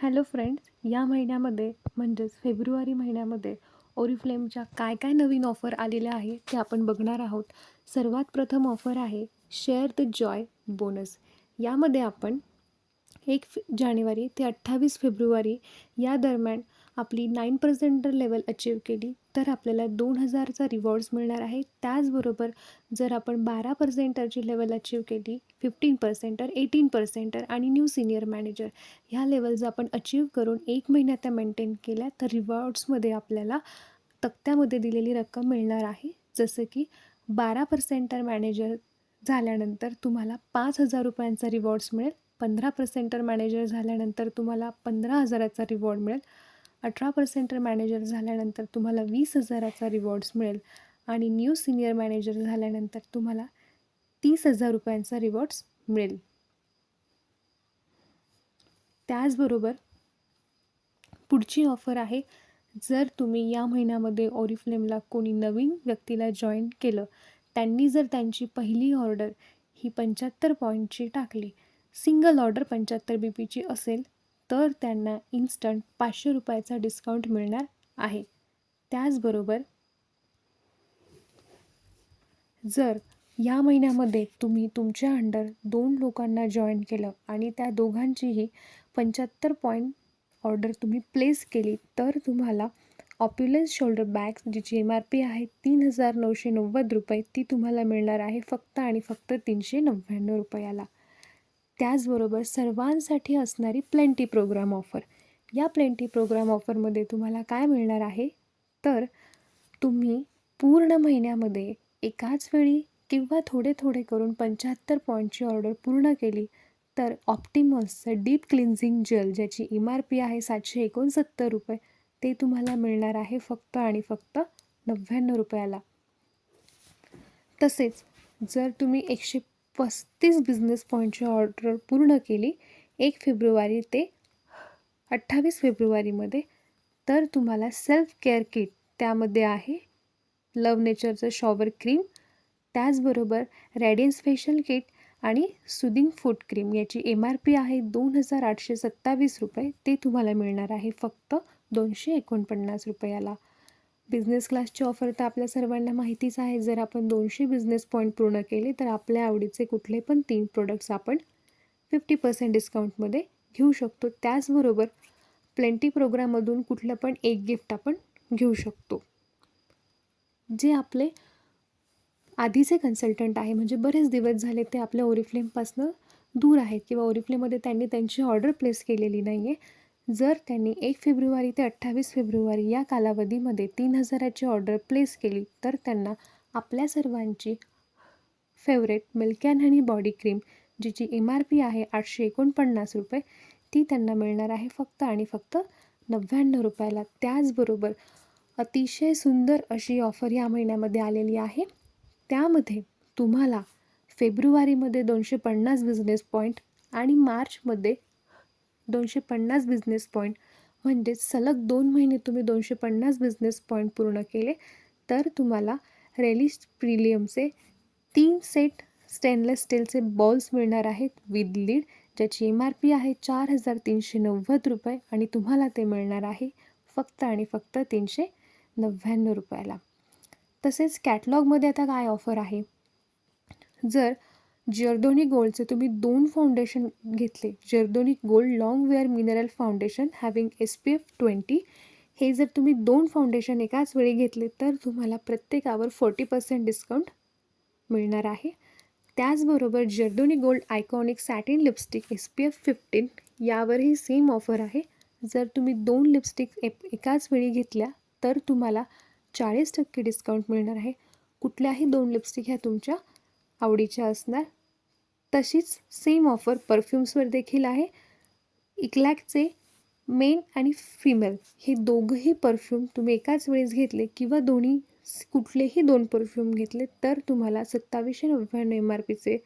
Hello friends या महिन्यामध्ये म्हणजेच फेब्रुवारी महिन्यामध्ये ओरिफ्लेमच्या काय काय नवीन ऑफर आलेल्या आहे ते आपण बघणार आहोत. सर्वात प्रथम ऑफर आहे शेअर द जॉय बोनस यामध्ये आपण एक जानेवारी ते अठ्ठावीस फेब्रुवारी या दरम्यान आपली नाईन पर्सेंटर लेवल अचीव केली तर आपल्याला दोन हजारचा रिवॉर्ड्स मिळणार आहे. त्याचबरोबर जर आपण बारा पर्सेंटरची लेवल अचीव केली फिफ्टीन पर्सेंटर एटीन पर्सेंटर आणि न्यू सिनियर मॅनेजर ह्या लेवल्स आपण अचीव करून एक महिन्यात त्या मेंटेन केल्या तर रिवॉर्ड्समध्ये आपल्याला तक्त्यामध्ये दिलेली रक्कम मिळणार आहे. जसं की बारा पर्सेंटर मॅनेजर झाल्यानंतर तुम्हाला पाच हजार रुपयांचा रिवॉर्ड्स मिळेल. पंधरा पर्सेंटर मॅनेजर झाल्यानंतर तुम्हाला पंधरा हजाराचा रिवॉर्ड मिळेल. अठरा पर्सेंटर मॅनेजर झाल्यानंतर तुम्हाला वीस हजाराचा रिवॉर्ड्स मिळेल. आणि न्यू सिनियर मॅनेजर झाल्यानंतर तुम्हाला तीस हजार रुपयांचा रिवॉर्ड्स मिळेल. त्याचबरोबर पुढची ऑफर आहे जर तुम्ही या महिन्यामध्ये ओरिफ्लेमला कोणी नवीन व्यक्तीला जॉईन केलं त्यांनी जर त्यांची पहिली ऑर्डर ही पंच्याहत्तर पॉईंटची टाकली सिंगल ऑर्डर पंच्याहत्तर बी पीची असेल तर त्यांना इन्स्टंट पाचशे रुपयाचा डिस्काउंट मिळणार आहे. त्याचबरोबर जर या महिन्यामध्ये तुम्ही तुमच्या अंडर दोन लोकांना जॉईन केलं आणि त्या दोघांचीही पंच्याहत्तर पॉईंट ऑर्डर तुम्ही प्लेस केली तर तुम्हाला ऑप्युलन्स शोल्डर बॅग्स जिची एम आर पी आहे तीन हजार नऊशे नव्वद रुपये ती तुम्हाला मिळणार आहे फक्त आणि फक्त तीनशे नव्याण्णव रुपयाला. त्याचबरोबर सर्वांसाठी असणारी प्लेंटी प्रोग्राम ऑफर या प्लेंटी प्रोग्राम ऑफरमध्ये तुम्हाला काय मिळणार आहे? तर तुम्ही पूर्ण महिन्यामध्ये एकाच वेळी किंवा थोडे थोडे करून पंच्याहत्तर पॉईंटची ऑर्डर पूर्ण केली तर ऑप्टिमसचं डीप क्लिन्झिंग जेल ज्याची एम आर पी आहे सातशे एकोणसत्तर रुपये ते तुम्हाला मिळणार आहे फक्त आणि फक्त नव्याण्णव रुपयाला. तसेच जर तुम्ही एकशे पस्तीस बिझनेस पॉईंटची ऑर्डर पूर्ण केली. एक फेब्रुवारी ते अठ्ठावीस फेब्रुवारीमध्ये. तर तुम्हाला सेल्फ केअर किट त्यामध्ये आहे. लव नेचरचं शॉवर क्रीम त्याचबरोबर रॅडियन्स फेशियल किट आणि सुदिंग फूट क्रीम याची एम आर पी आहे दोन हजार आठशे सत्तावीस रुपये. ते तुम्हाला मिळणार आहे फक्त दोनशे एकोणपन्नास रुपयाला. बिझनेस क्लासची ऑफर तर आपल्या सर्वांना माहितीच आहे. जर आपण दोनशे बिझनेस पॉईंट पूर्ण केले तर आपल्या आवडीचे कुठले पण तीन प्रोडक्ट्स आपण फिफ्टी पर्सेंट डिस्काउंटमध्ये घेऊ शकतो. त्याचबरोबर प्लेंटी प्रोग्राममधून कुठलं पण एक गिफ्ट आपण घेऊ शकतो. जे आपले आधीचे कन्सल्टंट आहे म्हणजे बरेच दिवस झाले ते आपल्या ओरिफ्लेमपासनं दूर आहेत किंवा ओरिफ्लेममध्ये त्यांनी त्यांची ऑर्डर प्लेस केलेली नाही आहे जर त्यांनी एक फेब्रुवारी ते अठ्ठावीस फेब्रुवारी या कालावधीमध्ये तीन हजाराची ऑर्डर प्लेस केली तर त्यांना आपल्या सर्वांची favourite milk and honey body cream जिची एम आर पी आहे आठशे एकोणपन्नास रुपये ती त्यांना मिळणार आहे फक्त आणि फक्त नव्याण्णव रुपयाला. त्याचबरोबर अतिशय सुंदर अशी ऑफर या महिन्यामध्ये आलेली आहे. त्यामध्ये तुम्हाला फेब्रुवारीमध्ये दोनशे पन्नास बिझनेस पॉईंट आणि मार्चमध्ये दोनशे पन्नास बिझनेस पॉईंट म्हणजेच सलग दोन महिने तुम्ही दोनशे पन्नास बिझनेस पॉईंट पूर्ण केले तर तुम्हाला रेलिश प्रिलियमचे तीन सेट स्टेनलेस स्टीलचे बॉल्स मिळणार आहेत विथ लीड ज्याची एम आर पी आहे चार हजार तीनशे नव्वद रुपये आणि तुम्हाला ते मिळणार आहे फक्त आणि फक्त तीनशे नव्याण्णव रुपयाला. तसेच कॅटलॉगमध्ये आता काय ऑफर आहे? जर जर्दोनी गोल्डचे तुम्ही दोन फाउंडेशन घेतले. जर्दोनी gold long wear mineral foundation having S P F twenty हे जर तुम्ही दोन फाउंडेशन एकाच वेळी घेतले तर तुम्हाला प्रत्येकावर फोर्टी पर्सेंट डिस्काउंट मिळणार आहे. त्याचबरोबर जर्दोनी gold iconic satin lipstick S P F fifteen यावरही सेम ऑफर आहे. जर तुम्ही दोन लिपस्टिक एप एकाच वेळी घेतल्या तर तुम्हाला चाळीस टक्के डिस्काउंट मिळणार आहे. कुठल्याही दोन लिपस्टिक ह्या तुमच्या आवडीच्या असणार. तशीच सेम ऑफर परफ्युम्सवर देखील आहे. इक्लॅकचे मेन आणि फिमेल हे दोघंही परफ्यूम तुम्ही एकाच वेळेस घेतले किंवा दोन्ही कुठलेही दोन परफ्यूम घेतले तर तुम्हाला सत्तावीसशे नव्याण्णव एम आर पीचे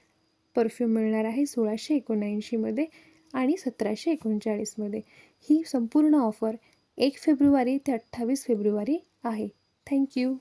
परफ्यूम मिळणार आहे सोळाशे एकोणऐंशीमध्ये आणि सतराशे एकोणचाळीसमध्ये ही संपूर्ण ऑफर एक फेब्रुवारी ते अठ्ठावीस फेब्रुवारी आहे. थँक्यू